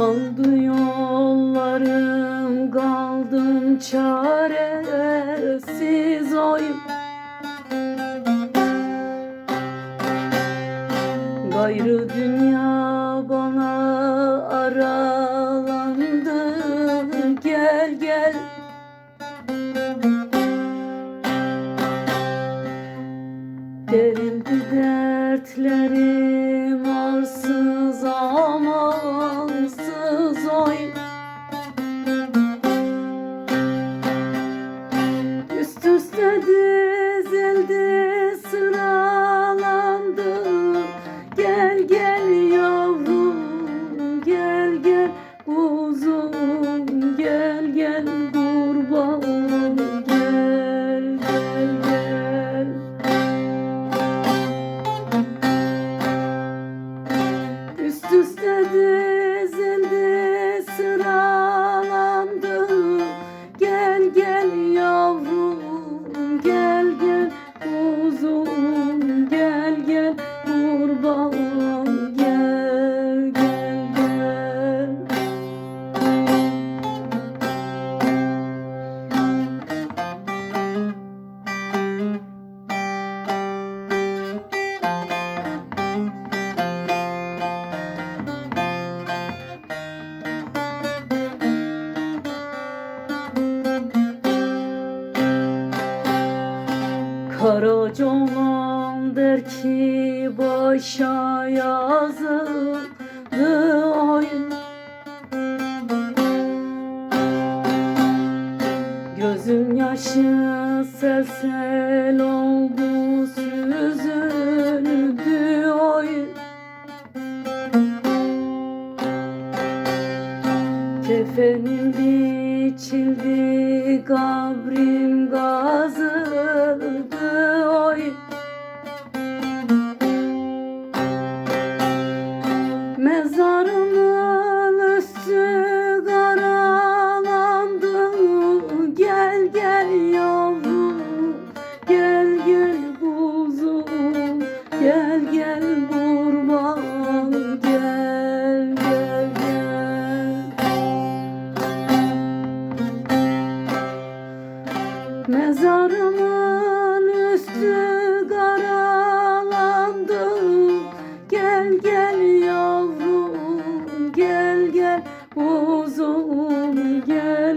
Aldı yollarım kaldım çaresiz oyum Gayrı dünya bana aralandı Gel gel. Derin dertlerim arsız amansız Üst Karacaman der ki başa yazıldı oy Gözün yaşı sel oldu süzüldü oy Kefenim biçildi, kabrim kazıldı Mezarımın üstü karalandı. Gel gel yavrum, gel gel kuzum Gel gel kurban, gel gel gel. Mezarımın üstü gel uzun gel